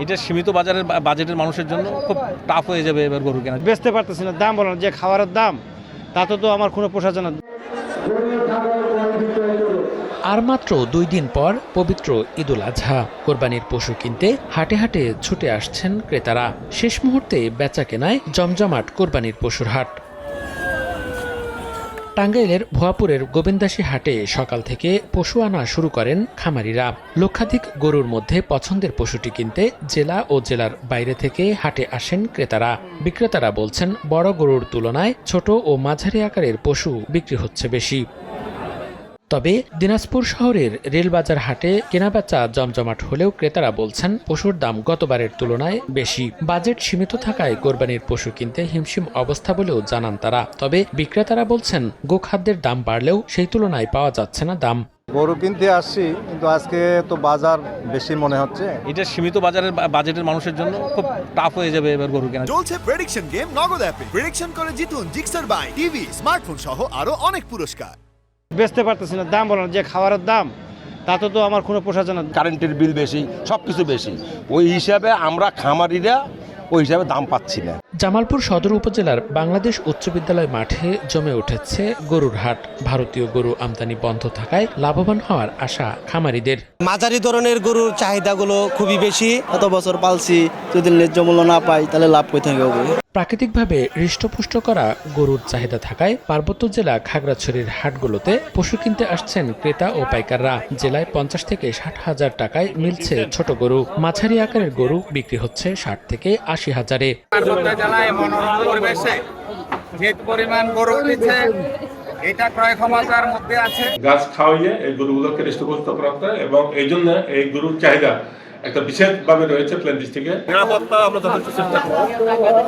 এটা সীমিত বাজারের বা- বাজেটের মানুষের জন্য খুব টাফ হয়ে যাবে এবার গরু কেনা বেচতে পারতেছি না দাম বলো না যে খাবারের দাম তাতে তো আমার কোনো পোষা না আর মাত্র দুই দিন পর পবিত্র ঈদুল আজহা কোরবানির পশু কিনতে হাটে হাটে ছুটে আসছেন ক্রেতারা। শেষ মুহূর্তে বেচা কেনায় জমজমাট কোরবানির পশুর হাট। টাঙ্গাইলের ভুয়াপুরের গোবিন্দাসী হাটে সকাল থেকে পশু আনা শুরু করেন খামারিরা। লক্ষাধিক গরুর মধ্যে পছন্দের পশুটি কিনতে জেলা ও জেলার বাইরে থেকে হাটে আসেন ক্রেতারা। বিক্রেতারা বলছেন, বড় গরুর তুলনায় ছোট ও মাঝারি আকারের পশু বিক্রি হচ্ছে বেশি। তবে দিনাজপুর শহরের রেলবাজার হাটে কেনাবেচা জমজমাট হলেও ক্রেতারা বলছেন পশুর দাম গতবারের তুলনায় বেশি। বাজেট সীমিত থাকায় কোরবানির পশু কিনতে হিমশিম অবস্থা বলেও জানান তারা। তবে বিক্রেতারা বলছেন গোখাদ্যের দাম বাড়লেও সেই তুলনায় পাওয়া যাচ্ছে না দাম। গরু কিনতে আসছি কিন্তু আজকে তো বাজার বেশি মনে হচ্ছে। এটা সীমিত বাজারের বাজেটের মানুষের জন্য খুব টাফ হয়ে যাবে এবার গরু কেনা চলছে প্রেডিকশন গেম নগদ অ্যাপে। প্রেডিকশন করে জিতুন জিক্সার বাই টিভি স্মার্টফোন সহ আরও অনেক পুরস্কার। বেচতে পারতেছি না। দাম বলো না যে খাবারের দাম তাতে তো আমার কোনো পোষা না। কারেন্টের বিল বেশি সব কিছু বেশি। ওই হিসাবে আমরা খামারিরা ওই হিসাবে দাম পাচ্ছি না। জামালপুর সদর উপজেলার বাংলাদেশ উচ্চ বিদ্যালয় মাঠে জমে উঠেছে গরুর হাট। ভারতীয় গরু আমদানি বন্ধ থাকায় লাভবান হওয়ার আশা খামারিদের। মাঝারি ধরনের গরুর চাহিদাগুলো খুবই বেশি। এত বছর পালছি যদি ন্যায্য মূল্য না পাই তাহলে লাভ কোথায় হবে? প্রাকৃতিকভাবে হৃষ্টপুষ্ট করা গরুর চাহিদা থাকায় পার্বত্য জেলা খাগড়াছড়ির হাটগুলোতে পশু কিনতে আসছেন ক্রেতা ও পাইকাররা। জেলায় পঞ্চাশ থেকে ষাট হাজার টাকায় মিলছে ছোট গরু। মাঝারি আকারের গরু বিক্রি হচ্ছে ষাট থেকে আশি হাজারে। যে পরিমাণ গরু এটা ক্রয় ক্ষমতার মধ্যে আছে। গাছ খাওয়াইয়ে এই গরুগুলোকে হৃষ্টপুষ্ট করতে এবং এই জন্য এই গরুর চাহিদা একটা বিশেষভাবে রয়েছে প্ল্যান ডিস্ট্রিক্টে। নিরাপত্তা আমরা যথেষ্ট চেষ্টা করব।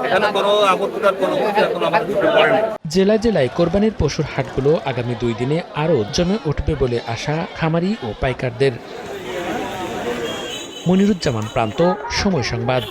এখানে কোনো আপত্তিকর কোনো কিছু এখন আমাদের চোখে পড়েনি জেলায় জেলায় কোরবানির পশুর হাটগুলো আগামী দুই দিনে আরও জমে উঠবে বলে আশা খামারি ও পাইকারদের। মনিরুজ্জামান প্রান্ত সময় সংবাদ।